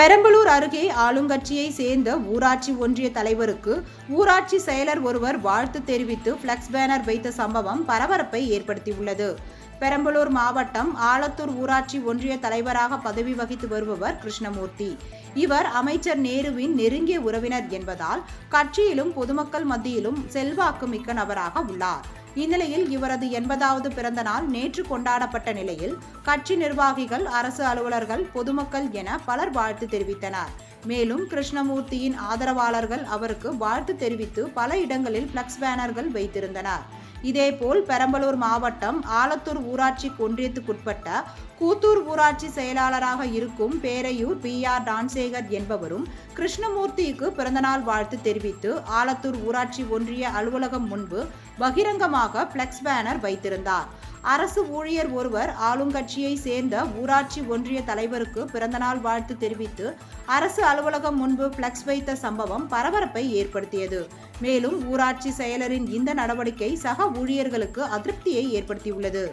பெரம்பலூர் அருகே ஆளுங்கட்சியை சேர்ந்த ஊராட்சி ஒன்றிய தலைவருக்கு ஊராட்சி செயலர் ஒருவர் வாழ்த்து தெரிவித்து பிளக்ஸ் பேனர் வைத்த சம்பவம் பரபரப்பை ஏற்படுத்தியுள்ளது. பெரம்பலூர் மாவட்டம் ஆலத்தூர் ஊராட்சி ஒன்றிய தலைவராக பதவி வகித்து வருபவர் கிருஷ்ணமூர்த்தி. இவர் அமைச்சர் நேருவின் நெருங்கிய உறவினர் என்பதால் கட்சியிலும் பொதுமக்கள் மத்தியிலும் செல்வாக்கு மிக்க நபராக உள்ளார். இந்நிலையில் இவரது எண்பதாவது பிறந்த நாள் நேற்று கொண்டாடப்பட்ட நிலையில் கட்சி நிர்வாகிகள் அரசு அலுவலர்கள் பொதுமக்கள் என பலர் வாழ்த்து தெரிவித்தனர். மேலும் கிருஷ்ணமூர்த்தியின் ஆதரவாளர்கள் அவருக்கு வாழ்த்து தெரிவித்து பல இடங்களில் பிளக்ஸ் பேனர்கள் வைத்திருந்தனர். இதேபோல் பெரம்பலூர் மாவட்டம் ஆலத்தூர் ஊராட்சி ஒன்றியத்துக்குட்பட்ட கூத்தூர் ஊராட்சி செயலாளராக இருக்கும் பேரையூர் பி ஆர் டான்சேகர் என்பவரும் கிருஷ்ணமூர்த்திக்கு பிறந்தநாள் வாழ்த்து தெரிவித்து ஆலத்தூர் ஊராட்சி ஒன்றிய அலுவலகம் முன்பு பகிரங்கமாக பிளெக்ஸ் பேனர் வைத்திருந்தார். அரசு ஊழியர் ஒருவர் ஆளுங்கட்சியை சேர்ந்த ஊராட்சி ஒன்றிய தலைவருக்கு பிறந்தநாள் வாழ்த்து தெரிவித்து அரசு அலுவலகம் முன்பு பிளக்ஸ் வைத்த சம்பவம் பரபரப்பை ஏற்படுத்தியது. மேலும் ஊராட்சி செயலரின் இந்த நடவடிக்கை சக ஊழியர்களுக்கு அதிருப்தியை ஏற்படுத்தியுள்ளது.